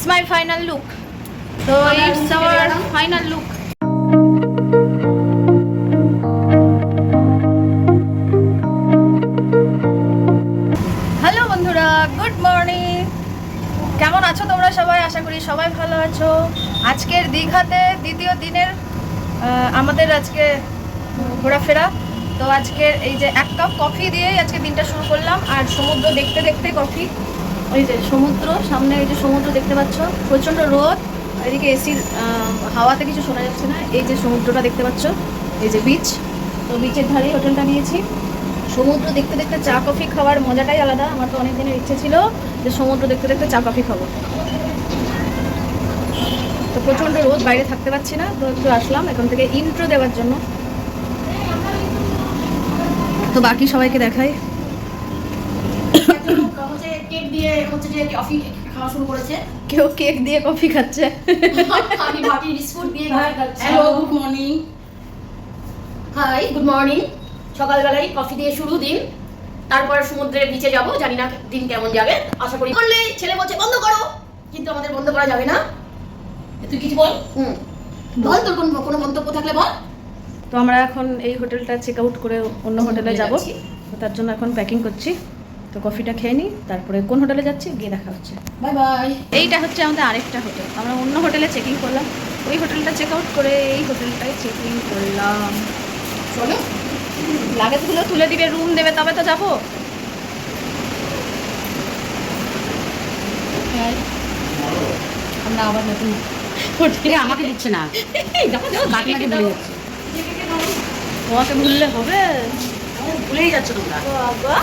It's my final look তো it's our final look hello বন্ধুরা good morning কেমন আছো তোমরা সবাই? আশা করি সবাই ভালো আছো। আজকের দীঘাতে দ্বিতীয় দিনের আমাদের আজকে ঘোরাফেরা। তো আজকের এই যে এক কাপ কফি দিয়েই আজকে দিনটা শুরু করলাম। আর সমুদ্র দেখতে দেখতে কফি ওই যে সমুদ্র, সামনে ওই যে সমুদ্র দেখতে পাচ্ছ, প্রচণ্ড রোদ। এদিকে এসির হাওয়াতে কিছু শোনা যাচ্ছে না। এই যে সমুদ্রটা দেখতে পাচ্ছ, এই যে বিচ তো বিচের ধারেই হোটেলটা নিয়েছি। সমুদ্র দেখতে দেখতে চা কফি খাওয়ার মজাটাই আলাদা। আমার তো অনেক দিনের ইচ্ছে ছিল যে সমুদ্র দেখতে দেখতে চা কফি খাব। তো প্রচণ্ড রোদ, বাইরে থাকতে পারছি না। তো একটু আসলাম এখান থেকে ইন্ট্রো দেওয়ার জন্য। তো বাকি সবাইকে কেক দিয়ে হচ্ছে যে কফি খাওয়া শুরু করেছে। কেউ কেক দিয়ে কফি খাচ্ছে। আমি বাটি বিস্কুট দিয়ে খাচ্ছি। Hello good morning hi good morning সকালবেলায় কফি দিয়ে শুরু দিন। তারপর সমুদ্রের নিচে যাব জানি না দিন কেমন যাবে। আশা করি করলে ছেলে বলছে বন্ধ করো। কিন্তু আমাদের বন্ধ করা যাবে না। তুই কিছু বল? হুম। বল তোর কোন কোনো মন্তব্য থাকলে বল। তো আমরা এখন এই হোটেলটা চেক আউট করে অন্য হোটেলে যাব। তার জন্য এখন প্যাকিং করছি। তো কফিটা খেয়ে নিই তারপরে কোন হোটেলে যাচ্ছি গিয়ে দেখা হচ্ছে। Bye bye. এইটা হচ্ছে আমাদের আরেকটা হোটেল। আমরা অন্য হোটেলে চেকিং করলাম। ওই হোটেলটা চেক আউট করে এই হোটেলটায় চেকিং করলাম। চলো। লাগেজগুলো তুলে দিবে রুম দেবে তবে তো যাব। আমরা আবার নতুন হোটেলে আমাকে দিচ্ছে না। যাচ্ছে। তোমাকে ভুললে হবে। ভুলেই যাচ্ছ তোমরা। বাবা।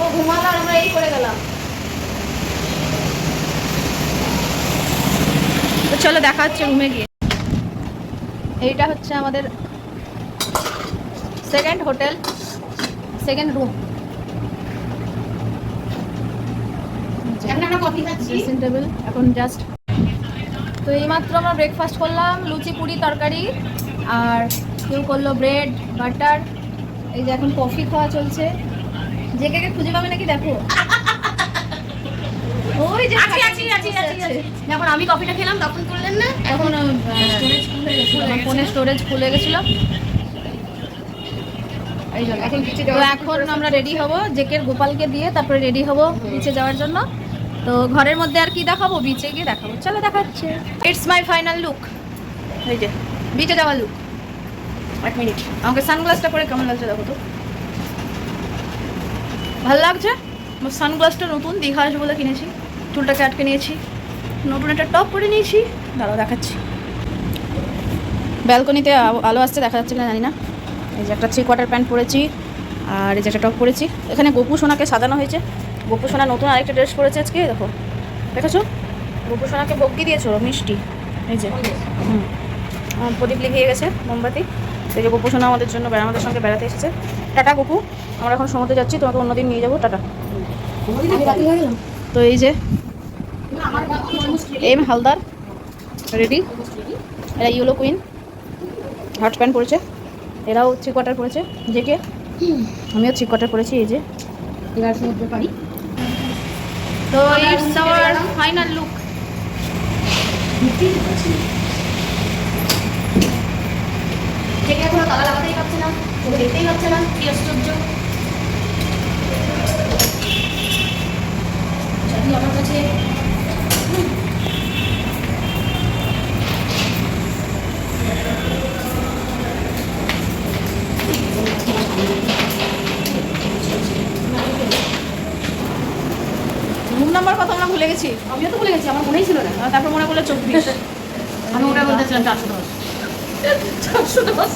ও ঘুমালো আর আমরা এই করে গেলাম। তো চলো দেখা হচ্ছে রুমে গিয়ে। এইটা হচ্ছে আমাদের second hotel second room table এখন জাস্ট তো এইমাত্র আমরা ব্রেকফাস্ট করলাম লুচি পুরি তরকারি আর কেউ করল ব্রেড বাটার এই যে এখন কফি খাওয়া চলছে। যে কে খুঁজে পাবে নাকি দেখো? ওই যে আছি আছি আছি আছি। যখন আমি কফিটা খেলাম তখন করলেন না? আমার ফোনের স্টোরেজ খুলে গেছিল। এখন তো এখন আমরা রেডি হব জেকের গোপালকে দিয়ে তারপরে রেডি হব নিচে যাওয়ার জন্য। তো ঘরের মধ্যে আর কি দেখাবো? বিচে গিয়ে দেখাবো। চলো দেখাচ্ছে। ইটস মাই ফাইনাল লুক এই যে বিচে যাওয়ার লুক এক মিনিট আমাকে সানগ্লাসটা পরে কেমন লাগছে দেখো তো? ভালো লাগছে? আমার সানগ্লাসটা নতুন, দীঘা আসব বলে কিনেছি। চুলটাকে আটকে নিয়েছি। নতুন একটা টপ পরে নিয়েছি। দাঁড়াও, দেখাচ্ছি। ব্যালকনিতে আলো আসছে, দেখা যাচ্ছে না জানি না। এই যে একটা থ্রি কোয়ার্টার প্যান্ট পরেছি, আর এই যে একটা টপ পরেছি। এখানে গোপু সোনাকে সাজানো হয়েছে। গোপু সোনা নতুন আরেকটা ড্রেস পরেছে আজকে দেখো। দেখেছ? গোপু সোনাকে বগ্গি দিয়েছ, মিষ্টি। এই যে। হুম। প্রদীপ লিখিয়ে গেছে, মোমবাতি। এই যে গোপু সোনা আমাদের জন্য আমাদের সঙ্গে বেড়াতে এসেছে। টাটা, গোপু। আমরা এখন সমুদ্রে যাচ্ছি, তোমাকে অন্যদিন নিয়ে যাব। টাটা। তো এই যে, এম হালদার রেডি এরা ইয়েলো কুইন হার্ট প্যান্ট পরেছে। এরাও থ্রি কোয়ার্টার পরেছে। যে কে? আমিও থ্রি কোয়ার্টার পরেছি, এই যে। তো ইটস আওয়ার ফাইনাল লুক থেকে এখনও তালা লাগাতেই পারছে না চোখে দেখতেই পাচ্ছে না কি আশ্চর্য। যদি আমার কাছে রুম নাম্বার কত আমরা ভুলে গেছি? আমিও তো ভুলে গেছি আমার মনেই ছিল না। তারপর মনে করল চব্বিশ। আমি ওটা বলতেছিলাম চারশো দশ চারশো দশ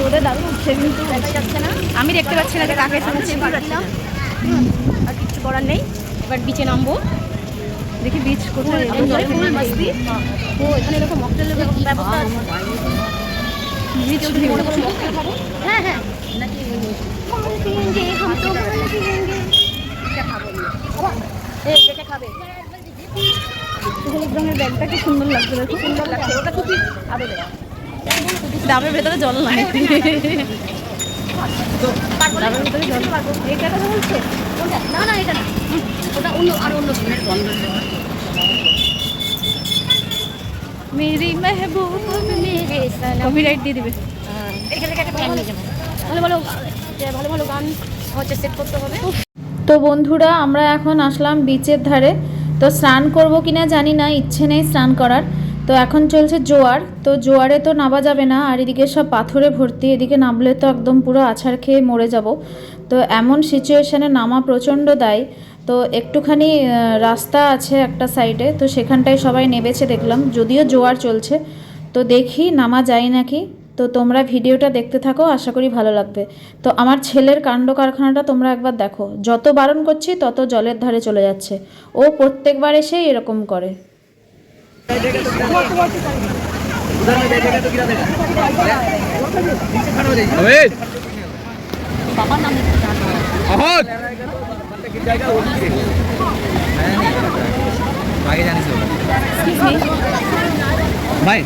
রোদে দারুণ উঠছে কিন্তু দেখা যাচ্ছে না আমি দেখতে পাচ্ছি না যে কাকে শুনেছি আর কিচ্ছু করার নেই। এবার বিচে নামবো। দেখি বিচ কোথায়। এনজয় ও এখানে এরকম মকটেলের ব্যবস্থা আছে। বিচ কেউ যদি করো মকটেল খাব? হ্যাঁ হ্যাঁ। নাকি এটা খাব এই যেটা খাবে হলুদ রঙের ব্যাগটা কি সুন্দর লাগছে? দেখো সুন্দর লাগছে। ওটা টুপি আদলে ডাবের ভেতরে জল নাই। তারপরে এইটা কথা বলছে না না এটা না। ওটা অন্য আর অন্য ধরনের। মেরি মেহবুব কপিরাইট দিয়ে দিবে। এখানে একটা ফ্যান নিয়ে যাব। ভালো ভালো ভালো ভালো গান হচ্ছে সেট করতে হবে। তো বন্ধুরা আমরা এখন আসলাম বিচের ধারে। তো স্নান করব কিনা জানি না, ইচ্ছে নেই স্নান করার। তো এখন চলছে জোয়ার, তো জোয়ারে তো নামা যাবে না, আর এদিকে সব পাথরে ভর্তি, এদিকে নামলে তো একদম পুরো আছাড় খেয়ে মরে যাব। তো এমন সিচুয়েশানে নামা প্রচণ্ড দায়। তো একটুখানি রাস্তা আছে একটা সাইডে তো সেখানটায় সবাই নেবেছে দেখলাম, যদিও জোয়ার চলছে। তো দেখি নামা যায় নাকি। তো তোমরা ভিডিওটা দেখতে থাকো আশা করি ভালো লাগবে। তো আমার ছেলের কাণ্ড কারখানাটা তোমরা একবার দেখো। যত বারণ করছি তত জলের ধারে চলে যাচ্ছে। ও প্রত্যেকবার এসেই এরকম করে। ভাই।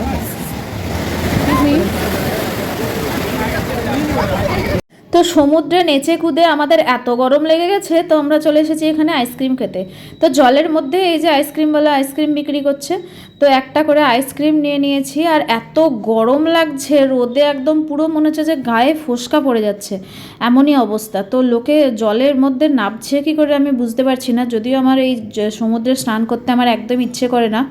বাবার নাম তো সমুদ্রে নেচে কুদে আমাদের এত গরম লেগে গেছে, তো আমরা চলে এসেছি এখানে আইসক্রিম খেতে। তো জলের মধ্যে এই যে আইসক্রিমওয়ালা আইসক্রিম বিক্রি করছে, তো একটা করে আইসক্রিম নিয়ে নিয়েছি আর এত গরম লাগছে, রোদে একদম পুরো মনে হচ্ছে যে গায়ে ফোসকা পড়ে যাচ্ছে। এমনই অবস্থা। তো লোকে জলের মধ্যে নামছে কি করে আমি বুঝতে পারছি না, যদিও আমার এই সমুদ্রে স্নান করতে আমার একদম ইচ্ছে করে না।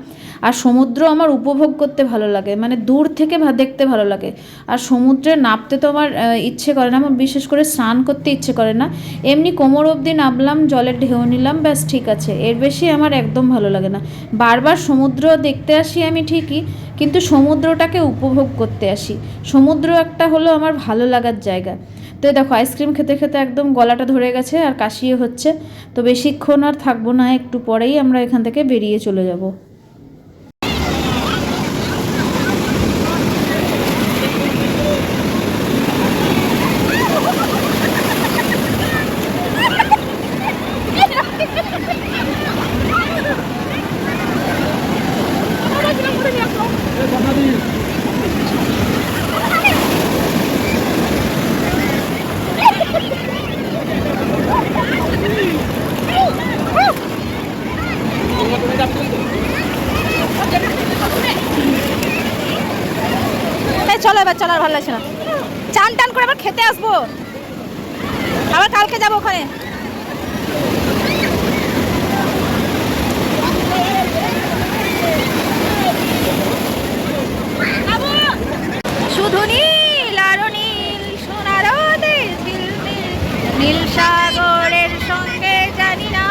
আর সমুদ্র আমার উপভোগ করতে ভালো লাগে মানে দূর থেকে দেখতে ভালো লাগে। আর সমুদ্রে নামতে তো আমার ইচ্ছে করে না, আমার বিশেষ করে স্নান করতে ইচ্ছে করে না। এমনি কোমর অবধি নামলাম, জলের ঢেউ নিলাম, ব্যাস ঠিক আছে। এর বেশি আমার একদম ভালো লাগে না। বারবার সমুদ্র দেখতে আসি আমি ঠিকই, কিন্তু সমুদ্রটাকে উপভোগ করতে আসি। সমুদ্র একটা হলো আমার ভালো লাগার জায়গা। তো দেখো, আইসক্রিম খেতে খেতে একদম গলাটা ধরে গেছে আর কাশিয়ে হচ্ছে। তো বেশিক্ষণ আর থাকব না, একটু পরেই আমরা এখান থেকে বেরিয়ে চলে যাব এই চলো এবার, চলো আর ভালো লাগছে না। চান টান করে আবার খেতে আসব। আবার কালকে যাব ওখানে শুধু নীল আরও নীল সোনার দেশ ঝিলমিল নীল সাগরের সঙ্গে জানি না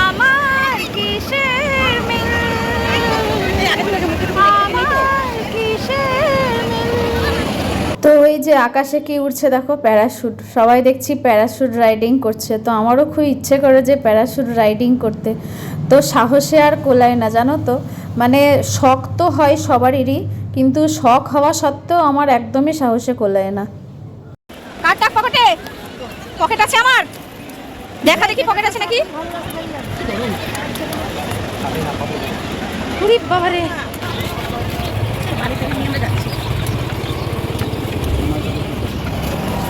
আমার কিসের মিল আমার কিসের মিল তো এই যে আকাশে কি উঠছে দেখো প্যারাশুট সবাই দেখছি প্যারাশুট রাইডিং করছে। তো আমারও খুব ইচ্ছে করে যে প্যারাশুট রাইডিং করতে। তো সাহসে আর কোলায় না জানো তো? মানে শখ তো হয় সবারই কিন্তু শখ হওয়া সত্ত্বেও আমার একদমই সাহসে কোলায় না। পকেটে? পকেট আছে আমার? দেখা দেখি পকেট আছে নাকি? বাবারে।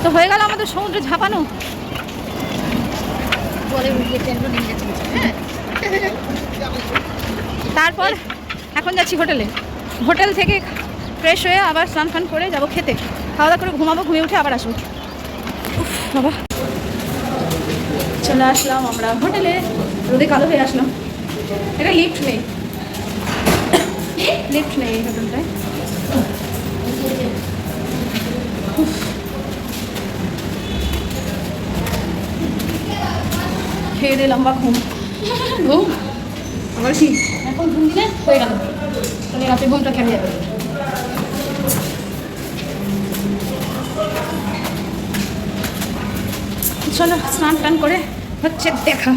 তো হয়ে গেল আমাদের সমুদ্রে ঝাঁপানো। হ্যাঁ? তারপর এখন যাচ্ছি হোটেলে। হোটেল থেকে ফ্রেশ হয়ে আবার স্নান ফান করে যাব খেতে। খাওয়া দাওয়া করে ঘুমাবো ঘুমিয়ে উঠে আবার আসব। উফ, বাবা। চলে আসলাম আমরা হোটেলে। রোদে কালো হয়ে আসলাম। এটা লিফট নেই। লিফট নেই এই হোটেলটায়। খেয়ে দিয়ে লম্বা ঘুম। ঘুম? আবার কি? এখন ঘুম দিলে হয়ে গেল। তাহলে রাতে ঘুমটা কেমন যাবে? চলো স্নান টান করে হচ্ছে দেখা।